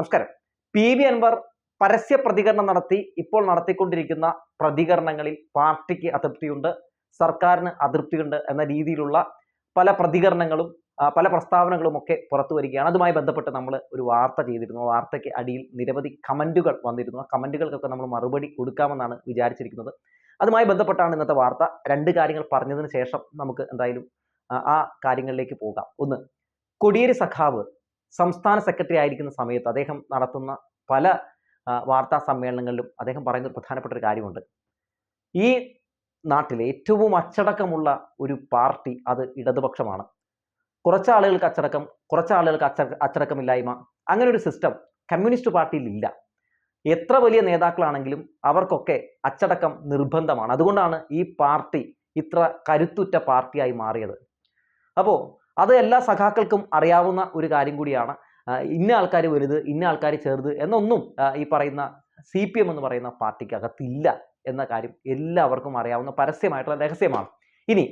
നമസ്കാരം. P V Anwar പരസ്യ പ്രതികരണം നടത്തി ഇപ്പോൾ നടത്തിക്കൊണ്ടിരിക്കുന്ന പ്രതികരണങ്ങളിൽ പാർട്ടിക്ക് അതൃപ്തിയുണ്ട് സർക്കാരിന് അതൃപ്തിയുണ്ട് എന്ന രീതിയിലുള്ള പല പ്രതികരണങ്ങളും പല പ്രസ്താവനകളും ഒക്കെ പുറത്തു വരികയാണ്. അതുമായി ബന്ധപ്പെട്ട് നമ്മൾ ഒരു വാർത്ത ചെയ്തിരുന്നു. വാർത്തയ്ക്ക് അടിയിൽ നിരവധി കമന്റുകൾ വന്നിരുന്നു. ആ കമന്റുകൾക്കൊക്കെ നമ്മൾ മറുപടി കൊടുക്കാമെന്നാണ് വിചാരിച്ചിരിക്കുന്നത്. അതുമായി ബന്ധപ്പെട്ടാണ് ഇന്നത്തെ വാർത്ത. രണ്ട് കാര്യങ്ങൾ പറഞ്ഞതിന് ശേഷം നമുക്ക് എന്തായാലും ആ കാര്യങ്ങളിലേക്ക് പോകാം. ഒന്ന് കൊടിയേരി സഖാവ് സംസ്ഥാന സെക്രട്ടറി ആയിരിക്കുന്ന സമയത്ത് അദ്ദേഹം നടത്തുന്ന പല വാർത്താ സമ്മേളനങ്ങളിലും അദ്ദേഹം പറയുന്ന പ്രധാനപ്പെട്ട ഒരു കാര്യമുണ്ട്. ഈ നാട്ടിലെ ഏറ്റവും അച്ചടക്കമുള്ള ഒരു പാർട്ടി അത് ഇടതുപക്ഷമാണ്. കുറച്ച് ആളുകൾക്ക് അച്ചടക്കം കുറച്ച് ആളുകൾക്ക് അച്ച അച്ചടക്കമില്ലായ്മ അങ്ങനെ ഒരു സിസ്റ്റം കമ്മ്യൂണിസ്റ്റ് പാർട്ടിയിൽ ഇല്ല. എത്ര വലിയ നേതാക്കളാണെങ്കിലും അവർക്കൊക്കെ അച്ചടക്കം നിർബന്ധമാണ്. അതുകൊണ്ടാണ് ഈ പാർട്ടി ഇത്ര കരുത്തുറ്റ പാർട്ടിയായി മാറിയത്. അപ്പോൾ അത് എല്ലാ സഖാക്കൾക്കും അറിയാവുന്ന ഒരു കാര്യം കൂടിയാണ്. ഇന്ന ആൾക്കാർ വലുത് ഇന്ന ആൾക്കാർ ചെറുത് എന്നൊന്നും ഈ പറയുന്ന സി പി എം എന്ന് പറയുന്ന പാർട്ടിക്കകത്തില്ല എന്ന കാര്യം എല്ലാവർക്കും അറിയാവുന്ന പരസ്യമായിട്ടുള്ള രഹസ്യമാണ്. ഇനി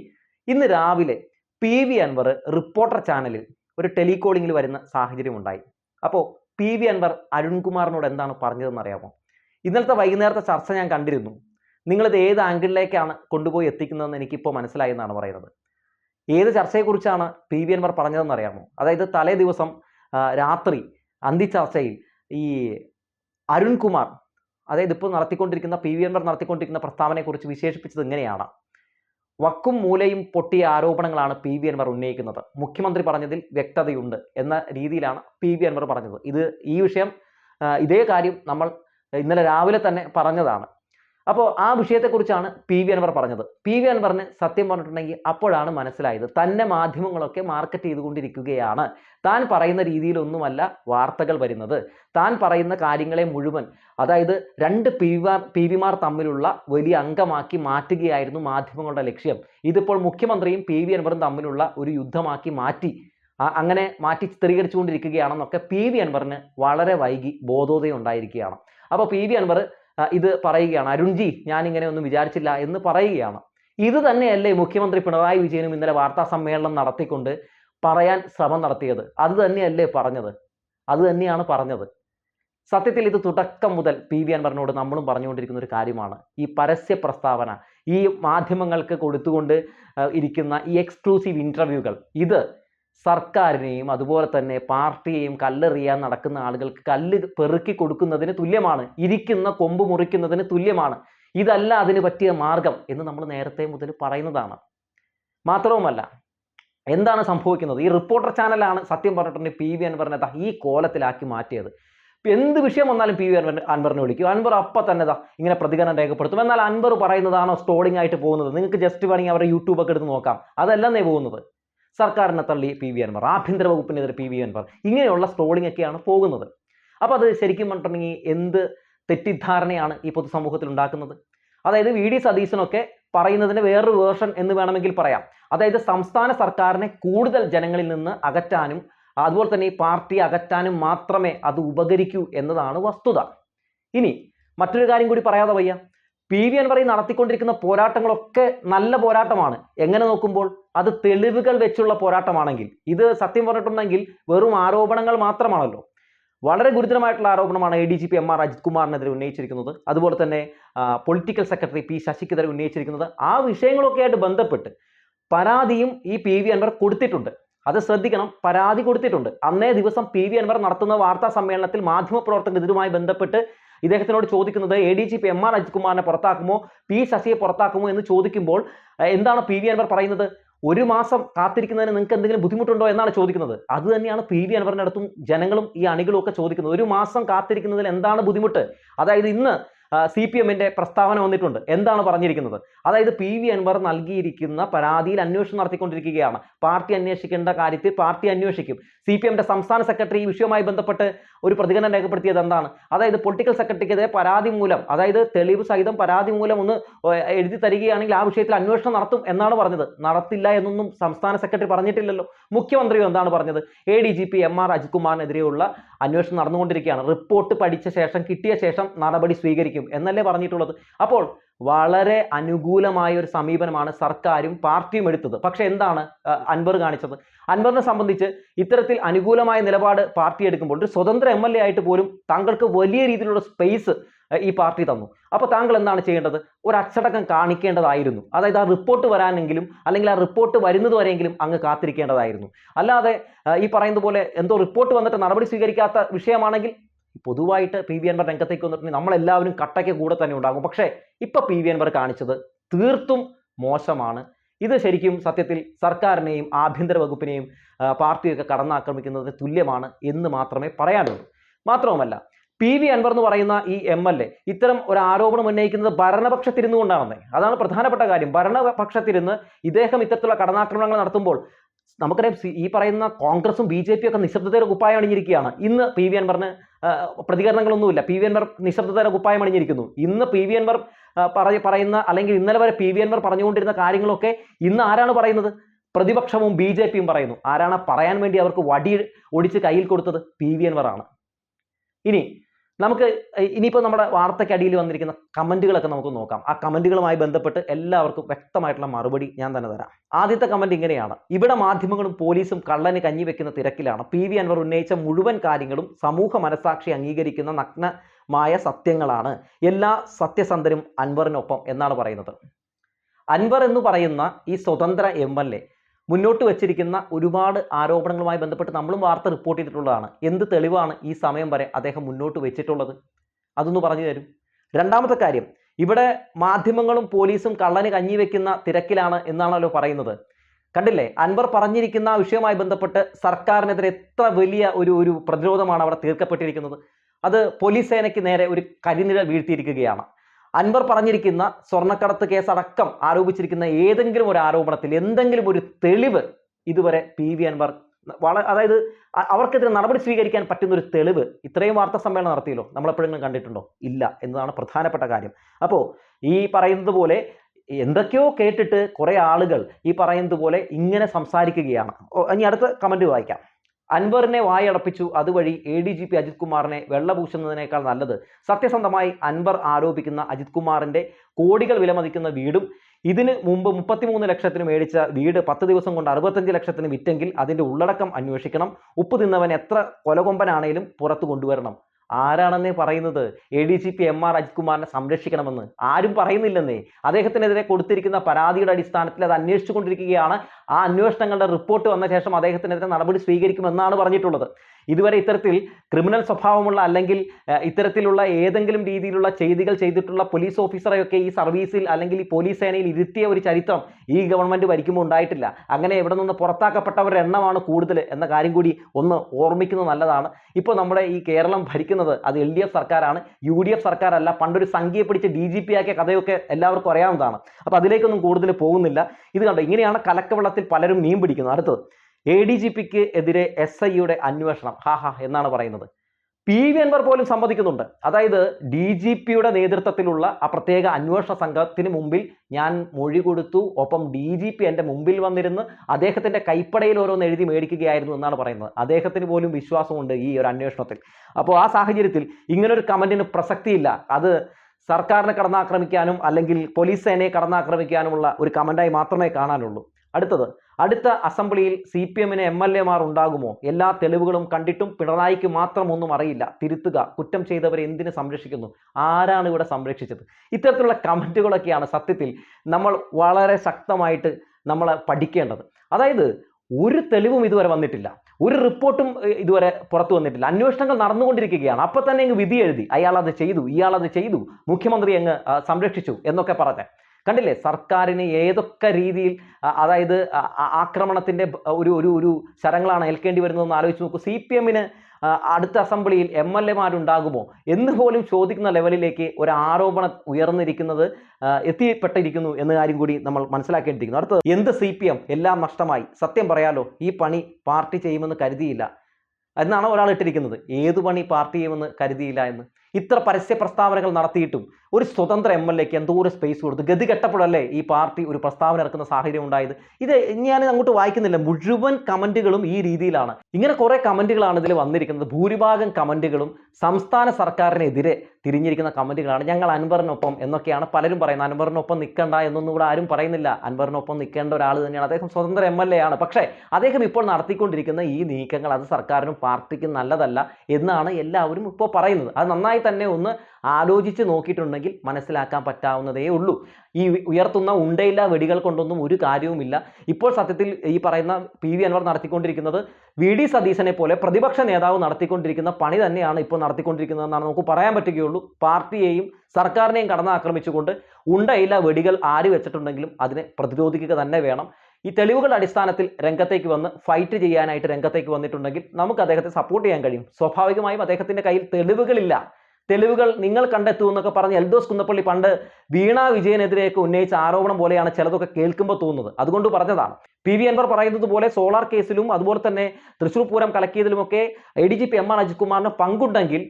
ഇന്ന് രാവിലെ പി വി അൻവർ റിപ്പോർട്ടർ ചാനലിൽ ഒരു ടെലികോളിങ്ങിൽ വരുന്ന സാഹചര്യം ഉണ്ടായി. അപ്പോൾ പി വി അൻവർ അരുൺകുമാറിനോട് എന്താണ് പറഞ്ഞതെന്ന് അറിയാമോ? ഇന്നലത്തെ വൈകുന്നേരത്തെ ചർച്ച ഞാൻ കണ്ടിരുന്നു. നിങ്ങളിത് ഏത് ആംഗിളിലേക്കാണ് കൊണ്ടുപോയി എത്തിക്കുന്നതെന്ന് എനിക്കിപ്പോൾ മനസ്സിലായി എന്നാണ് പറയുന്നത്. ഏത് ചർച്ചയെക്കുറിച്ചാണ് പി വി അൻവർ പറഞ്ഞതെന്ന് അറിയാമോ? അതായത് തലേ ദിവസം രാത്രി അന്തി ചർച്ചയിൽ ഈ അരുൺകുമാർ അതായത് ഇപ്പോൾ നടത്തിക്കൊണ്ടിരിക്കുന്ന പി വി അൻവർ നടത്തിക്കൊണ്ടിരിക്കുന്ന പ്രസ്താവനയെക്കുറിച്ച് വിശേഷിപ്പിച്ചത് ഇങ്ങനെയാണ്. വക്കും മൂലയും പൊട്ടിയ ആരോപണങ്ങളാണ് പി വി അൻവർ ഉന്നയിക്കുന്നത്. മുഖ്യമന്ത്രി പറഞ്ഞതിൽ വ്യക്തതയുണ്ട് എന്ന രീതിയിലാണ് പി വി അൻവർ പറഞ്ഞത്. ഇത് ഈ വിഷയം ഇതേ കാര്യം നമ്മൾ ഇന്നലെ രാവിലെ തന്നെ പറഞ്ഞതാണ്. അപ്പോൾ ആ വിഷയത്തെക്കുറിച്ചാണ് പി വി അൻവർ പറഞ്ഞത്. പി വി അൻവറിന് സത്യം പറഞ്ഞിട്ടുണ്ടെങ്കിൽ അപ്പോഴാണ് മനസ്സിലായത്. തന്നെ മാധ്യമങ്ങളൊക്കെ മാർക്കറ്റ് ചെയ്തുകൊണ്ടിരിക്കുകയാണ്. താൻ പറയുന്ന രീതിയിലൊന്നുമല്ല വാർത്തകൾ വരുന്നത്. താൻ പറയുന്ന കാര്യങ്ങളെ മുഴുവൻ അതായത് രണ്ട് പി വിമാർ പി വിമാർ തമ്മിലുള്ള വലിയ അംഗമാക്കി മാറ്റുകയായിരുന്നു മാധ്യമങ്ങളുടെ ലക്ഷ്യം. ഇതിപ്പോൾ മുഖ്യമന്ത്രിയും പി വി അൻവറും തമ്മിലുള്ള ഒരു യുദ്ധമാക്കി മാറ്റി അങ്ങനെ മാറ്റി ചിത്രീകരിച്ചുകൊണ്ടിരിക്കുകയാണെന്നൊക്കെ പി വി അൻവറിന് വളരെ വൈകി ബോധോദയം ഉണ്ടായിരിക്കുകയാണ്. അപ്പോൾ പി വി അൻവർ ഇത് പറയുകയാണ്. അരുൺജി ഞാൻ ഇങ്ങനെ ഒന്നും വിചാരിച്ചില്ല എന്ന് പറയുകയാണ്. ഇത് തന്നെയല്ലേ മുഖ്യമന്ത്രി പിണറായി വിജയനും ഇന്നലെ വാർത്താ സമ്മേളനം നടത്തിക്കൊണ്ട് പറയാൻ ശ്രമം നടത്തിയത്? അത് തന്നെയല്ലേ പറഞ്ഞത്? അത് തന്നെയാണ് പറഞ്ഞത്. സത്യത്തിൽ ഇത് തുടക്കം മുതൽ പി വി അൻവറിനോട് നമ്മളും പറഞ്ഞുകൊണ്ടിരിക്കുന്ന ഒരു കാര്യമാണ്. ഈ പരസ്യ പ്രസ്താവന ഈ മാധ്യമങ്ങൾക്ക് കൊടുത്തുകൊണ്ട് ഇരിക്കുന്ന ഈ എക്സ്ക്ലൂസീവ് ഇന്റർവ്യൂകൾ ഇത് സർക്കാരിനെയും അതുപോലെ തന്നെ പാർട്ടിയെയും കല്ലെറിയാൻ നടക്കുന്ന ആളുകൾക്ക് കല്ല് പെറുക്കി കൊടുക്കുന്നതിന് തുല്യമാണ്. ഇരിക്കുന്ന കൊമ്പ് മുറിക്കുന്നതിന് തുല്യമാണ്. ഇതല്ല അതിന് പറ്റിയ മാർഗം എന്ന് നമ്മൾ നേരത്തെ മുതൽ പറയുന്നതാണ്. മാത്രവുമല്ല എന്താണ് സംഭവിക്കുന്നത്? ഈ റിപ്പോർട്ടർ ചാനലാണ് സത്യം പറഞ്ഞിട്ടുണ്ട് പി വി അൻവറിനെ ഈ കോലത്തിലാക്കി മാറ്റിയത്. എന്ത് വിഷയം വന്നാലും പി വി അൻവർ അൻവറിനെ വിളിക്കും. അൻവർ അപ്പം തന്നെ ഇങ്ങനെ പ്രതികരണം രേഖപ്പെടുത്തും. എന്നാൽ അൻവർ പറയുന്നതാണോ സ്റ്റോളിംഗ് ആയിട്ട് പോകുന്നത്? നിങ്ങൾക്ക് ജസ്റ്റ് വേണമെങ്കിൽ അവരുടെ യൂട്യൂബ് ഒക്കെ എടുത്ത് നോക്കാം. അതല്ലെന്നേ പോകുന്നത്. സർക്കാരിനെ തള്ളി പി വി അൻവർ ആഭ്യന്തര വകുപ്പിനെതിരെ പി വി അൻവർ. ഇങ്ങനെയുള്ള സ്ട്രോളിംഗ് ഒക്കെയാണ് പോകുന്നത്. അപ്പോൾ അത് ശരിക്കും പറഞ്ഞിട്ടുണ്ടെങ്കിൽ എന്ത് തെറ്റിദ്ധാരണയാണ് ഈ പൊതുസമൂഹത്തിൽ ഉണ്ടാക്കുന്നത്? അതായത് വി ഡി സതീശനൊക്കെ പറയുന്നതിന് വേറൊരു വേർഷൻ എന്ന് വേണമെങ്കിൽ പറയാം. അതായത് സംസ്ഥാന സർക്കാരിനെ കൂടുതൽ ജനങ്ങളിൽ നിന്ന് അകറ്റാനും അതുപോലെ തന്നെ ഈ പാർട്ടി അകറ്റാനും മാത്രമേ അത് ഉപകരിക്കൂ എന്നതാണ് വസ്തുത. ഇനി മറ്റൊരു കാര്യം കൂടി പറയാതെ വയ്യ. പി വി അൻവർ ഈ നടത്തിക്കൊണ്ടിരിക്കുന്ന പോരാട്ടങ്ങളൊക്കെ നല്ല പോരാട്ടമാണ്. എങ്ങനെ നോക്കുമ്പോൾ? അത് തെളിവുകൾ വെച്ചുള്ള പോരാട്ടമാണെങ്കിൽ ഇത് സത്യം പറഞ്ഞിട്ടുണ്ടെങ്കിൽ വെറും ആരോപണങ്ങൾ മാത്രമാണല്ലോ. വളരെ ഗുരുതരമായിട്ടുള്ള ആരോപണമാണ് A D G P M R Ajith കുമാറിനെതിരെ ഉന്നയിച്ചിരിക്കുന്നത്. അതുപോലെ തന്നെ പൊളിറ്റിക്കൽ സെക്രട്ടറി പി ശശിക്കെതിരെ ഉന്നയിച്ചിരിക്കുന്നത്. ആ വിഷയങ്ങളൊക്കെ ആയിട്ട് ബന്ധപ്പെട്ട് പരാതിയും ഈ പി വി അൻവർ കൊടുത്തിട്ടുണ്ട്. അത് ശ്രദ്ധിക്കണം പരാതി കൊടുത്തിട്ടുണ്ട്. അന്നേ ദിവസം പി വി അൻവർ നടത്തുന്ന വാർത്താ സമ്മേളനത്തിൽ മാധ്യമപ്രവർത്തകർ ഇതുമായി ബന്ധപ്പെട്ട് ഇദ്ദേഹത്തിനോട് ചോദിക്കുന്നത് A D G P M R Ajith കുമാറിനെ പുറത്താക്കുമോ? പി ശശിയെ പുറത്താക്കുമോ? എന്ന് ചോദിക്കുമ്പോൾ എന്താണ് പി വി അൻവർ പറയുന്നത്? ഒരു മാസം കാത്തിരിക്കുന്നതിന് നിങ്ങൾക്ക് എന്തെങ്കിലും ബുദ്ധിമുട്ടുണ്ടോ എന്നാണ് ചോദിക്കുന്നത്. അത് തന്നെയാണ് പി വി അൻവറിന്റെ അടുത്തും ജനങ്ങളും ഈ അണികളും ഒക്കെ ചോദിക്കുന്നത്. ഒരു മാസം കാത്തിരിക്കുന്നതിൽ എന്താണ് ബുദ്ധിമുട്ട്? അതായത് ഇന്ന് സി പി എമ്മിന്റെ പ്രസ്താവന വന്നിട്ടുണ്ട്. എന്താണ് പറഞ്ഞിരിക്കുന്നത്? അതായത് പി വി അൻവർ നൽകിയിരിക്കുന്ന പരാതിയിൽ അന്വേഷണം നടത്തിക്കൊണ്ടിരിക്കുകയാണ്. പാർട്ടി അന്വേഷിക്കേണ്ട കാര്യത്തിൽ പാർട്ടി അന്വേഷിക്കും. സി പി എമ്മിന്റെ സംസ്ഥാന സെക്രട്ടറി ഈ വിഷയവുമായി ബന്ധപ്പെട്ട് ഒരു പ്രതികരണം രേഖപ്പെടുത്തിയത് എന്താണ്? അതായത് പൊളിറ്റിക്കൽ സെക്രട്ടറിക്കെതിരെ പരാതി മൂലം അതായത് തെളിവ് സഹിതം പരാതി മൂലം ഒന്ന് എഴുതി തരികയാണെങ്കിൽ ആ വിഷയത്തിൽ അന്വേഷണം നടത്തും എന്നാണ് പറഞ്ഞത്. നടത്തില്ല എന്നൊന്നും സംസ്ഥാന സെക്രട്ടറി പറഞ്ഞിട്ടില്ലല്ലോ. മുഖ്യമന്ത്രിയും എന്താണ് പറഞ്ഞത്? A D G P M R Ajith കുമാറിനെതിരെയുള്ള അന്വേഷണം നടന്നുകൊണ്ടിരിക്കുകയാണ്. റിപ്പോർട്ട് പഠിച്ച ശേഷം കിട്ടിയ ശേഷം നടപടി സ്വീകരിക്കും. എന്നല്ലേ പറഞ്ഞിട്ടുള്ളത്. അപ്പോൾ വളരെ അനുകൂലമായ ഒരു സമീപനമാണ് സർക്കാരും പാർട്ടിയും എടുത്തത്. പക്ഷെ എന്താണ് അൻവർ കാണിച്ചത്? അൻവറിനെ സംബന്ധിച്ച് ഇത്തരത്തിൽ അനുകൂലമായ നിലപാട് പാർട്ടി എടുക്കുമ്പോൾ ഒരു സ്വതന്ത്ര എം എൽ എ ആയിട്ട് പോലും താങ്കൾക്ക് വലിയ രീതിയിലുള്ള സ്പേസ് ഈ പാർട്ടി തന്നു. അപ്പോൾ താങ്കൾ എന്താണ് ചെയ്യേണ്ടത്? ഒരു അച്ചടക്കം കാണിക്കേണ്ടതായിരുന്നു. അതായത് ആ റിപ്പോർട്ട് വരാനെങ്കിലും അല്ലെങ്കിൽ ആ റിപ്പോർട്ട് വരുന്നത് വരെയെങ്കിലും അങ്ങ് കാത്തിരിക്കേണ്ടതായിരുന്നു. അല്ലാതെ ഈ പറയുന്ന പോലെ എന്തോ റിപ്പോർട്ട് വന്നിട്ട് നടപടി സ്വീകരിക്കാത്ത വിഷയമാണെങ്കിൽ പൊതുവായിട്ട് പി വി അൻവർ രംഗത്തേക്ക് വന്നിട്ടുണ്ടെങ്കിൽ നമ്മളെല്ലാവരും കട്ടയ്ക്ക് കൂടെ തന്നെ ഉണ്ടാകും. പക്ഷേ ഇപ്പൊ പി വി അൻവർ കാണിച്ചത് തീർത്തും മോശമാണ്. ഇത് ശരിക്കും സത്യത്തിൽ സർക്കാരിനെയും ആഭ്യന്തര വകുപ്പിനെയും പാർട്ടിയൊക്കെ കടന്നാക്രമിക്കുന്നതിന് തുല്യമാണ് എന്ന് മാത്രമേ പറയാനുള്ളൂ. മാത്രവുമല്ല പി വി അൻവർ എന്ന് പറയുന്ന ഈ എം എൽ എ ഇത്തരം ഒരു ആരോപണം ഉന്നയിക്കുന്നത് ഭരണപക്ഷത്തിരുന്നു കൊണ്ടാണെന്നേ അതാണ് പ്രധാനപ്പെട്ട കാര്യം. ഭരണപക്ഷത്തിരുന്ന് ഇദ്ദേഹം ഇത്തരത്തിലുള്ള കടന്നാക്രമണങ്ങൾ നടത്തുമ്പോൾ നമുക്കറിയാം ഈ പറയുന്ന കോൺഗ്രസും ബി ജെ പിയും ഒക്കെ നിശബ്ദതയുടെ കുപ്പായം അണിഞ്ഞിരിക്കുകയാണ്. ഇന്ന് പി വി അൻവറിന് പ്രതികരണങ്ങളൊന്നുമില്ല. പി വി അൻവർ നിശബ്ദതയുടെ കുപ്പായം അണിഞ്ഞിരിക്കുന്നു. ഇന്ന് പി വി അൻവർ പറയുന്ന അല്ലെങ്കിൽ ഇന്നലെ വരെ പി വി അൻവർ പറഞ്ഞുകൊണ്ടിരുന്ന കാര്യങ്ങളൊക്കെ ഇന്ന് ആരാണ് പറയുന്നത്? പ്രതിപക്ഷവും ബി ജെ പിയും പറയുന്നു. ആരാണ് പറയാൻ വേണ്ടി അവർക്ക് വടി ഒടിച്ച് കയ്യിൽ കൊടുത്തത് പി വി അൻവർ ആണ്. ഇനി നമുക്ക് ഇനിയിപ്പോൾ നമ്മുടെ വാർത്തയ്ക്കടിയിൽ വന്നിരിക്കുന്ന കമന്റുകളൊക്കെ നമുക്ക് നോക്കാം. ആ കമന്റുകളുമായി ബന്ധപ്പെട്ട് എല്ലാവർക്കും വ്യക്തമായിട്ടുള്ള മറുപടി ഞാൻ തന്നെ തരാം. ആദ്യത്തെ കമന്റ് ഇങ്ങനെയാണ്. ഇവിടെ മാധ്യമങ്ങളും പോലീസും കള്ളന് കഞ്ഞി വെക്കുന്ന തിരക്കിലാണ്. പി. വി. അൻവർ ഉന്നയിച്ച മുഴുവൻ കാര്യങ്ങളും സമൂഹ മനസാക്ഷി അംഗീകരിക്കുന്ന നഗ്നമായ സത്യങ്ങളാണ്. എല്ലാ സത്യസന്ധരും അൻവറിനൊപ്പം എന്നാണ് പറയുന്നത്. അൻവർ എന്ന് പറയുന്ന ഈ സ്വതന്ത്ര എം എൽ എ മുന്നോട്ട് വെച്ചിരിക്കുന്ന ഒരുപാട് ആരോപണങ്ങളുമായി ബന്ധപ്പെട്ട് നമ്മളും വാർത്ത റിപ്പോർട്ട് ചെയ്തിട്ടുള്ളതാണ്. എന്ത് തെളിവാണ് ഈ സമയം വരെ അദ്ദേഹം മുന്നോട്ട് വെച്ചിട്ടുള്ളത്? അതൊന്ന് പറഞ്ഞു തരും. രണ്ടാമത്തെ കാര്യം ഇവിടെ മാധ്യമങ്ങളും പോലീസും കള്ളന് കഞ്ഞി വെക്കുന്ന തിരക്കിലാണ് എന്നാണല്ലോ പറയുന്നത്. കണ്ടില്ലേ? അൻവർ പറഞ്ഞിരിക്കുന്ന വിഷയവുമായി ബന്ധപ്പെട്ട് സർക്കാരിനെതിരെ എത്ര വലിയ ഒരു ഒരു പ്രതിരോധമാണ് അവിടെ തീർക്കപ്പെട്ടിരിക്കുന്നത്. അത് പോലീസ് സേനയ്ക്ക് നേരെ ഒരു കരിനിഴൽ വീഴ്ത്തിയിരിക്കുകയാണ്. അൻവർ പറഞ്ഞിരിക്കുന്ന സ്വർണക്കടത്ത് കേസ് അടക്കം ആരോപിച്ചിരിക്കുന്ന ഏതെങ്കിലും ഒരു ആരോപണത്തിൽ എന്തെങ്കിലും ഒരു തെളിവ് ഇതുവരെ പി വി അൻവർ വളരെ അതായത് അവർക്കെതിരെ നടപടി സ്വീകരിക്കാൻ പറ്റുന്ന ഒരു തെളിവ് ഇത്രയും വാർത്താ സമ്മേളനം നടത്തിയല്ലോ? നമ്മൾ എപ്പോഴെങ്കിലും കണ്ടിട്ടുണ്ടോ? ഇല്ല എന്നതാണ് പ്രധാനപ്പെട്ട കാര്യം. അപ്പോൾ ഈ പറയുന്നത് പോലെ എന്തൊക്കെയോ കേട്ടിട്ട് കുറേ ആളുകൾ ഈ പറയുന്നത് പോലെ ഇങ്ങനെ സംസാരിക്കുകയാണ്. ഇനി അടുത്ത കമന്റ് വായിക്കാം. അൻവറിനെ വായടപ്പിച്ചു. അതുവഴി A D G P Ajith കുമാറിനെ വെള്ളപൂശുന്നതിനേക്കാൾ നല്ലത്. സത്യസന്ധമായി അൻവർ ആരോപിക്കുന്ന അജിത് കുമാറിന്റെ കോടികൾ വിലമതിക്കുന്ന വീടും ഇതിന് മുമ്പ് മുപ്പത്തിമൂന്ന് ലക്ഷത്തിന് മേടിച്ച വീട് പത്ത് ദിവസം കൊണ്ട് അറുപത്തഞ്ച് ലക്ഷത്തിന് വിറ്റെങ്കിൽ അതിന്റെ ഉള്ളടക്കം അന്വേഷിക്കണം. ഉപ്പ് തിന്നവൻ എത്ര കൊലകൊമ്പനാണേലും പുറത്തു കൊണ്ടുവരണം. ആരാണെന്നേ പറയുന്നത്? A D G P M R അജിത്കുമാറിനെ സംരക്ഷിക്കണമെന്ന്. ആരും പറയുന്നില്ലെന്നേ. അദ്ദേഹത്തിനെതിരെ കൊടുത്തിരിക്കുന്ന പരാതിയുടെ അടിസ്ഥാനത്തിൽ അത് അന്വേഷിച്ചു കൊണ്ടിരിക്കുകയാണ് ആ അന്വേഷണങ്ങളുടെ റിപ്പോർട്ട് വന്ന ശേഷം അദ്ദേഹത്തിനെതിരെ നടപടി സ്വീകരിക്കുമെന്നാണ് പറഞ്ഞിട്ടുള്ളത്. ഇതുവരെ ഇത്തരത്തിൽ ക്രിമിനൽ സ്വഭാവമുള്ള അല്ലെങ്കിൽ ഇത്തരത്തിലുള്ള ഏതെങ്കിലും രീതിയിലുള്ള ചെയ്തികൾ ചെയ്തിട്ടുള്ള പോലീസ് ഓഫീസറെയൊക്കെ ഈ സർവീസിൽ അല്ലെങ്കിൽ ഈ പോലീസ് സേനയിൽ ഇരുത്തിയ ഒരു ചരിത്രം ഈ ഗവൺമെന്റ് ഭരിക്കുമ്പോൾ ഉണ്ടായിട്ടില്ല. അങ്ങനെ ഇവിടെ നിന്ന് പുറത്താക്കപ്പെട്ടവരുടെ എണ്ണമാണ് കൂടുതൽ എന്ന കാര്യം കൂടി ഒന്ന് ഓർമ്മിക്കുന്നത് നല്ലതാണ്. ഇപ്പോൾ നമ്മുടെ ഈ കേരളം ഭരിക്കുന്നത് അത് എൽ ഡി എഫ് സർക്കാരാണ്. യു ഡി എഫ് സർക്കാരല്ല. പണ്ടൊരു സംഖ്യയെ പിടിച്ച് ഡി ജി പി ആക്കിയ കഥയൊക്കെ എല്ലാവർക്കും അറിയാവുന്നതാണ്. അപ്പോൾ അതിലേക്കൊന്നും കൂടുതൽ പോകുന്നില്ല. ഇത് കണ്ടോ? ഇങ്ങനെയാണ് കലക്കവെള്ളത്തിൽ പലരും മീൻ പിടിക്കുന്നത്. അടുത്തത്. എ ഡി ജി പിക്ക് എതിരെ എസ് ഐയുടെ അന്വേഷണം. ഹാ ഹാ എന്നാണ് പറയുന്നത്. പി വി അൻവർ പോലും സമ്മതിക്കുന്നുണ്ട്. അതായത് ഡി ജി പിയുടെ നേതൃത്വത്തിലുള്ള ആ പ്രത്യേക അന്വേഷണ സംഘത്തിന് മുമ്പിൽ ഞാൻ മൊഴി കൊടുത്തു. ഒപ്പം ഡി ജി പി എന്റെ മുമ്പിൽ വന്നിരുന്ന് അദ്ദേഹത്തിന്റെ കൈപ്പടയിൽ ഓരോന്ന് എഴുതി മേടിക്കുകയായിരുന്നു എന്നാണ് പറയുന്നത്. അദ്ദേഹത്തിന് പോലും വിശ്വാസമുണ്ട് ഈ ഒരു അന്വേഷണത്തിൽ. അപ്പോൾ ആ സാഹചര്യത്തിൽ ഇങ്ങനൊരു കമന്റിന് പ്രസക്തിയില്ല. അത് സർക്കാരിനെ കടന്നാക്രമിക്കാനും അല്ലെങ്കിൽ പോലീസ് സേനയെ കടന്നാക്രമിക്കാനുമുള്ള ഒരു കമന്റായി മാത്രമേ കാണാനുള്ളൂ. അടുത്തത് അടുത്ത അസംബ്ലിയിൽ സി പി എമ്മിന് എം എൽ എമാർ ഉണ്ടാകുമോ? എല്ലാ തെളിവുകളും കണ്ടിട്ടും പിണറായിക്ക് മാത്രം ഒന്നും അറിയില്ല. തിരുത്തുക കുറ്റം ചെയ്തവരെ എന്തിനു സംരക്ഷിക്കുന്നു? ആരാണ് ഇവിടെ സംരക്ഷിച്ചത്? ഇത്തരത്തിലുള്ള കമന്റുകളൊക്കെയാണ് സത്യത്തിൽ നമ്മൾ വളരെ ശക്തമായിട്ട് നമ്മൾ പഠിക്കേണ്ടത്. അതായത് ഒരു തെളിവും ഇതുവരെ വന്നിട്ടില്ല. ഒരു റിപ്പോർട്ടും ഇതുവരെ പുറത്തു വന്നിട്ടില്ല. അന്വേഷണങ്ങൾ നടന്നുകൊണ്ടിരിക്കുകയാണ്. അപ്പൊ തന്നെ അങ്ങ് വിധി എഴുതി. അയാൾ അത് ചെയ്തു ഇയാൾ അത് ചെയ്തു. മുഖ്യമന്ത്രി അങ്ങ് സംരക്ഷിച്ചു എന്നൊക്കെ പറഞ്ഞ്. കണ്ടില്ലേ? സർക്കാരിന് ഏതൊക്കെ രീതിയിൽ അതായത് ആ- ആ- ആക്രമണത്തിന്റെ ബ- ഒരു ഒരു ഒരു ശരങ്ങളാണ് ഏൽക്കേണ്ടി വരുന്നതെന്ന് ആലോചിച്ച് നോക്കൂ. സി പി എമ്മിന് അടുത്ത അസംബ്ലിയിൽ എം എൽ എമാരുണ്ടാകുമോ എന്ന് പോലും ചോദിക്കുന്ന ലെവലിലേക്ക് ഒരു ആരോപണം ഉയർന്നിരിക്കുന്നത് എത്തിപ്പെട്ടിരിക്കുന്നു എന്ന കാര്യം കൂടി നമ്മൾ മനസ്സിലാക്കേണ്ടിയിരിക്കുന്നു. അടുത്തത് എന്ത് സി പി എം? എല്ലാം നഷ്ടമായി. സത്യം പറയാലോ ഈ പണി പാർട്ടി ചെയ്യുമെന്ന് കരുതിയില്ല. എന്നാണ് ഒരാൾ ഇട്ടിരിക്കുന്നത്. ഏത് പണി പാർട്ടി ചെയ്യുമെന്ന് കരുതിയില്ല എന്ന്. ഇത്ര പരസ്യ പ്രസ്താവനകൾ നടത്തിയിട്ടും ഒരു സ്വതന്ത്ര എം എൽ എക്ക് എന്തോ ഒരു സ്പേസ് കൊടുത്ത് ഗതി കെട്ടപ്പോഴല്ലേ ഈ പാർട്ടി ഒരു പ്രസ്താവന ഇറക്കുന്ന സാഹചര്യം ഉണ്ടായത്? ഇത് ഞാൻ അങ്ങോട്ട് വായിക്കുന്നില്ല. മുഴുവൻ കമന്റുകളും ഈ രീതിയിലാണ്. ഇങ്ങനെ കുറെ കമന്റുകളാണ് ഇതിൽ വന്നിരിക്കുന്നത്. ഭൂരിഭാഗം കമന്റുകളും സംസ്ഥാന സർക്കാരിനെതിരെ തിരിഞ്ഞിരിക്കുന്ന കമന്റുകളാണ്. ഞങ്ങൾ അൻവറിനൊപ്പം എന്നൊക്കെയാണ് പലരും പറയുന്നത്. അൻവറിനൊപ്പം നിൽക്കണ്ട എന്നൊന്നും ഇവിടെ ആരും പറയുന്നില്ല. അൻവറിനൊപ്പം നിൽക്കേണ്ട ഒരാൾ തന്നെയാണ്. അദ്ദേഹം സ്വതന്ത്ര എം എൽ എ ആണ്. പക്ഷേ അദ്ദേഹം ഇപ്പോൾ നടത്തിക്കൊണ്ടിരിക്കുന്ന ഈ നീക്കങ്ങൾ അത് സർക്കാരിനും പാർട്ടിക്കും നല്ലതല്ല എന്നാണ് എല്ലാവരും ഇപ്പോൾ പറയുന്നത്. അത് നന്നായി തന്നെ ഒന്ന് ആലോചിച്ച് നോക്കിയിട്ടുണ്ടെങ്കിൽ മനസ്സിലാക്കാൻ പറ്റാവുന്നതേ ഉള്ളൂ. ഈ ഉയർത്തുന്ന ഉണ്ടയില്ല വെടികൾ കൊണ്ടൊന്നും ഒരു കാര്യവുമില്ല. ഇപ്പോൾ സത്യത്തിൽ ഈ പറയുന്ന പി വി അൻവർ നടത്തിക്കൊണ്ടിരിക്കുന്നത് വി ഡി സതീശനെ പോലെ പ്രതിപക്ഷ നേതാവ് നടത്തിക്കൊണ്ടിരിക്കുന്ന പണി തന്നെയാണ് ഇപ്പോൾ നടത്തിക്കൊണ്ടിരിക്കുന്നതെന്നാണ് നമുക്ക് പറയാൻ പറ്റുകയുള്ളൂ. പാർട്ടിയെയും സർക്കാരിനെയും കടന്നാക്രമിച്ചുകൊണ്ട് ഉണ്ടയില്ല വെടികൾ ആര് വെച്ചിട്ടുണ്ടെങ്കിലും അതിനെ പ്രതിരോധിക്കുക തന്നെ വേണം. ഈ തെളിവുകളുടെ അടിസ്ഥാനത്തിൽ രംഗത്തേക്ക് വന്ന് ഫൈറ്റ് ചെയ്യാനായിട്ട് രംഗത്തേക്ക് വന്നിട്ടുണ്ടെങ്കിൽ നമുക്ക് അദ്ദേഹത്തെ സപ്പോർട്ട് ചെയ്യാൻ കഴിയും. സ്വാഭാവികമായും അദ്ദേഹത്തിന്റെ കയ്യിൽ തെളിവുകളില്ല. തെളിവുകൾ നിങ്ങൾ കണ്ടെത്തൂ എന്നൊക്കെ പറഞ്ഞ് എൽദോസ് കുന്നപ്പള്ളി പണ്ട് വീണ വിജയനെതിരെയൊക്കെ ഉന്നയിച്ച ആരോപണം പോലെയാണ് ചിലതൊക്കെ കേൾക്കുമ്പോൾ തോന്നുന്നത്. അതുകൊണ്ട് പറഞ്ഞതാണ്. പി വി അൻവർ പറയുന്നത് പോലെ സോളാർ കേസിലും അതുപോലെ തന്നെ Thrissur Pooram കലക്കിയതിലുമൊക്കെ A D G P M R Ajith കുമാറിന് പങ്കുണ്ടെങ്കിൽ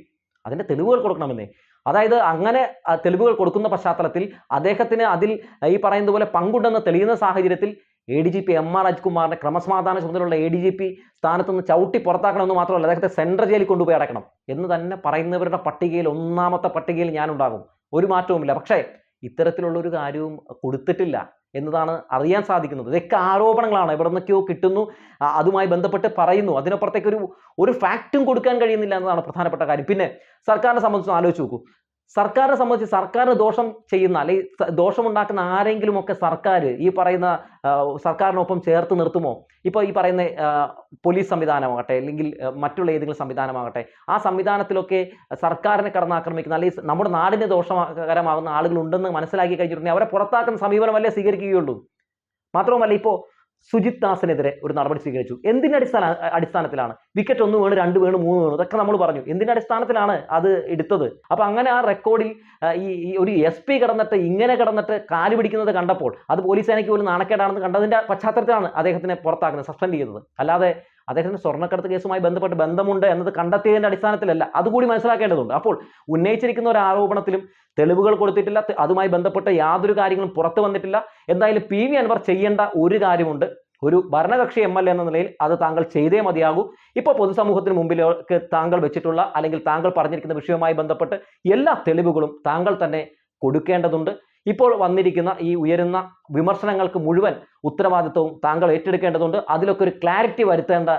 അതിന്റെ തെളിവുകൾ കൊടുക്കണമെന്നേ. അതായത് അങ്ങനെ തെളിവുകൾ കൊടുക്കുന്ന പശ്ചാത്തലത്തിൽ അദ്ദേഹത്തിന് അതിൽ ഈ പറയുന്നത് പോലെ പങ്കുണ്ടെന്ന് തെളിയുന്ന സാഹചര്യത്തിൽ A D G P M R അജ്കുമാറിനെ ക്രമസമാധാന ചുമതലയുള്ള എ ഡി ജി പി സ്ഥാനത്ത് നിന്ന് ചവിട്ടി പുറത്താക്കണമെന്ന് മാത്രമല്ല അദ്ദേഹത്തെ സെൻട്രൽ ജയിലിൽ കൊണ്ടുപോയി അടക്കണം എന്ന് തന്നെ പറയുന്നവരുടെ പട്ടികയിൽ ഒന്നാമത്തെ പട്ടികയിൽ ഞാനുണ്ടാകും. ഒരു മാറ്റവുമില്ല. പക്ഷേ ഇത്തരത്തിലുള്ള ഒരു കാര്യവും കൊടുത്തിട്ടില്ല എന്നതാണ് അറിയാൻ സാധിക്കുന്നത്. ഇതൊക്കെ ആരോപണങ്ങളാണ്. എവിടെ നിന്നൊക്കെയോ കിട്ടുന്നു. അതുമായി ബന്ധപ്പെട്ട് പറയുന്നു. അതിനപ്പുറത്തേക്ക് ഒരു ഒരു ഫാക്റ്റും കൊടുക്കാൻ കഴിയുന്നില്ല എന്നതാണ് പ്രധാനപ്പെട്ട കാര്യം. പിന്നെ സർക്കാരിനെ സംബന്ധിച്ച് ആലോചിച്ച് നോക്കൂ. സർക്കാരിനെ സംബന്ധിച്ച് സർക്കാരിന് ദോഷം ചെയ്യുന്ന അല്ലെങ്കിൽ ദോഷമുണ്ടാക്കുന്ന ആരെങ്കിലും ഒക്കെ സർക്കാർ ഈ പറയുന്ന സർക്കാരിനൊപ്പം ചേർത്ത് നിർത്തുമോ? ഇപ്പോൾ ഈ പറയുന്ന പോലീസ് സംവിധാനമാകട്ടെ അല്ലെങ്കിൽ മറ്റുള്ള ഏതെങ്കിലും സംവിധാനമാകട്ടെ ആ സംവിധാനത്തിലൊക്കെ സർക്കാരിനെ കടന്നാക്രമിക്കുന്ന അല്ലെങ്കിൽ നമ്മുടെ നാടിന് ദോഷകരമാകുന്ന ആളുകളുണ്ടെന്ന് മനസ്സിലാക്കി കഴിഞ്ഞിട്ടുണ്ടെങ്കിൽ അവരെ പുറത്താക്കുന്ന സമീപനമല്ലേ സ്വീകരിക്കുകയുള്ളൂ? മാത്രവുമല്ല ഇപ്പോൾ സുജിത് ദാസിനെതിരെ ഒരു നടപടി സ്വീകരിച്ചു. എന്തിന്റെ അടിസ്ഥാന അടിസ്ഥാനത്തിലാണ്? വിക്കറ്റ് ഒന്ന് വീണ് രണ്ട് വീണ് മൂന്ന് വീണ് ഇതൊക്കെ നമ്മൾ പറഞ്ഞു. എന്തിന്റെ അടിസ്ഥാനത്തിലാണ് അത് എടുത്തത്? അപ്പൊ അങ്ങനെ ആ റെക്കോർഡിൽ ഈ ഒരു എസ് പി കിടന്നിട്ട് ഇങ്ങനെ കിടന്നിട്ട് കാൽ പിടിക്കുന്നത് കണ്ടപ്പോൾ അത് പോലീസ് സേനയ്ക്ക് പോലും നാണക്കേടാണെന്ന് കണ്ടതിന്റെ പശ്ചാത്തലത്തിലാണ് അദ്ദേഹത്തിനെ പുറത്താക്കുന്നത് സസ്പെൻഡ് ചെയ്തത്. അല്ലാതെ അദ്ദേഹത്തിന് സ്വർണക്കടത്ത് കേസുമായി ബന്ധപ്പെട്ട് ബന്ധമുണ്ട് എന്നത് കണ്ടെത്തിയതിന്റെ അടിസ്ഥാനത്തിലല്ല. അതുകൂടി മനസ്സിലാക്കേണ്ടതുണ്ട്. അപ്പോൾ ഉന്നയിച്ചിരിക്കുന്ന ഒരു ആരോപണത്തിലും തെളിവുകൾ കൊടുത്തിട്ടില്ല. അതുമായി ബന്ധപ്പെട്ട യാതൊരു കാര്യങ്ങളും പുറത്തു വന്നിട്ടില്ല. എന്തായാലും പി. വി. അൻവർ ചെയ്യേണ്ട ഒരു കാര്യമുണ്ട്. ഒരു ഭരണകക്ഷി എം. എൽ. എ എന്ന നിലയിൽ അത് താങ്കൾ ചെയ്തേ മതിയാകൂ. ഇപ്പോൾ പൊതുസമൂഹത്തിന് മുമ്പിലേക്ക് താങ്കൾ വെച്ചിട്ടുള്ള അല്ലെങ്കിൽ താങ്കൾ പറഞ്ഞിരിക്കുന്ന വിഷയവുമായി ബന്ധപ്പെട്ട് എല്ലാ തെളിവുകളും താങ്കൾ തന്നെ കൊടുക്കേണ്ടതുണ്ട്. ഇപ്പോൾ വന്നിരിക്കുന്ന ഈ ഉയരുന്ന വിമർശനങ്ങൾക്ക് മുഴുവൻ ഉത്തരവാദിത്വവും താങ്കൾ ഏറ്റെടുക്കേണ്ടതുണ്ട്. അതിലൊക്കെ ഒരു ക്ലാരിറ്റി വരുത്തേണ്ട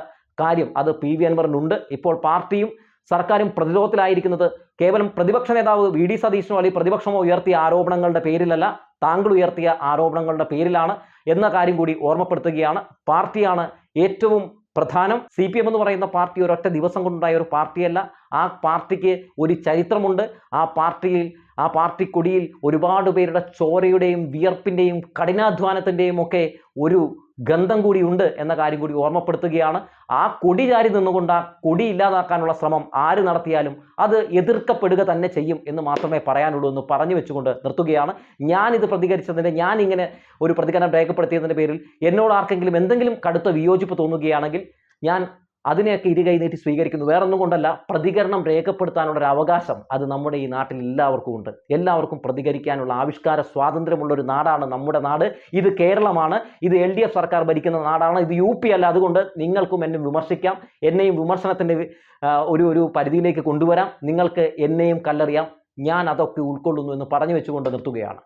കാര്യം അത് പി വി അൻവറിനുണ്ട്. ഇപ്പോൾ പാർട്ടിയും സർക്കാരും പ്രതിരോധത്തിലായിരിക്കുന്നത് കേവലം പ്രതിപക്ഷ നേതാവ് വി ഡി സതീശനോ അല്ലെങ്കിൽ പ്രതിപക്ഷമോ ഉയർത്തിയ ആരോപണങ്ങളുടെ പേരിലല്ല താങ്കൾ ഉയർത്തിയ ആരോപണങ്ങളുടെ പേരിലാണ് എന്ന കാര്യം കൂടി ഓർമ്മപ്പെടുത്തുകയാണ്. പാർട്ടിയാണ് ഏറ്റവും പ്രധാനം സി പി എം എന്ന് പറയുന്ന പാർട്ടി ഒരൊറ്റ ദിവസം കൊണ്ടുണ്ടായ ഒരു പാർട്ടിയല്ല. ആ പാർട്ടിക്ക് ഒരു ചരിത്രമുണ്ട്. ആ പാർട്ടിയിൽ ആ പാർട്ടി കൊടിയിൽ ഒരുപാട് പേരുടെ ചോരയുടെയും വിയർപ്പിന്റെയും കഠിനാധ്വാനത്തിന്റെയും ഒക്കെ ഒരു ഗന്ധം കൂടിയുണ്ട് എന്ന കാര്യം കൂടി ഓർമ്മപ്പെടുത്തുകയാണ്. ആ കൊടി ചാരി നിന്നുകൊണ്ട് ആ കൊടി ഇല്ലാതാക്കാനുള്ള ശ്രമം ആര് നടത്തിയാലും അത് എതിർക്കപ്പെടുക തന്നെ ചെയ്യും എന്ന് മാത്രമേ പറയാനുള്ളൂ എന്ന് പറഞ്ഞു വെച്ചുകൊണ്ട് നിർത്തുകയാണ്. ഇത് പ്രതികരിച്ചതിന്റെ ഞാൻ ഇങ്ങനെ ഒരു പ്രതികരണം രേഖപ്പെടുത്തിയതിന്റെ പേരിൽ എന്നോട് ആർക്കെങ്കിലും എന്തെങ്കിലും കടുത്ത വിയോജിപ്പ് തോന്നുകയാണെങ്കിൽ ഞാൻ അതിനെയൊക്കെ ഇരുകൈ നീട്ടി സ്വീകരിക്കുന്നു. വേറൊന്നും കൊണ്ടല്ല പ്രതികരണം രേഖപ്പെടുത്താനുള്ള ഒരു അവകാശം അത് നമ്മുടെ ഈ നാട്ടിൽ എല്ലാവർക്കും ഉണ്ട്. എല്ലാവർക്കും പ്രതികരിക്കാനുള്ള ആവിഷ്കാര സ്വാതന്ത്ര്യമുള്ള ഒരു നാടാണ് നമ്മുടെ നാട്. ഇത് കേരളമാണ്. ഇത് എൽ ഡി എഫ് സർക്കാർ ഭരിക്കുന്ന നാടാണ്. ഇത് യു പി അല്ല. അതുകൊണ്ട് നിങ്ങൾക്കും എന്നെ വിമർശിക്കാം. എന്നെയും വിമർശനത്തിന്റെ ഒരു ഒരു പരിധിയിലേക്ക് കൊണ്ടുവരാം. നിങ്ങൾക്ക് എന്നെയും കല്ലെറിയാം. ഞാൻ അതൊക്കെ ഉൾക്കൊള്ളുന്നു എന്ന് പറഞ്ഞു വെച്ചുകൊണ്ട് നിർത്തുകയാണ്.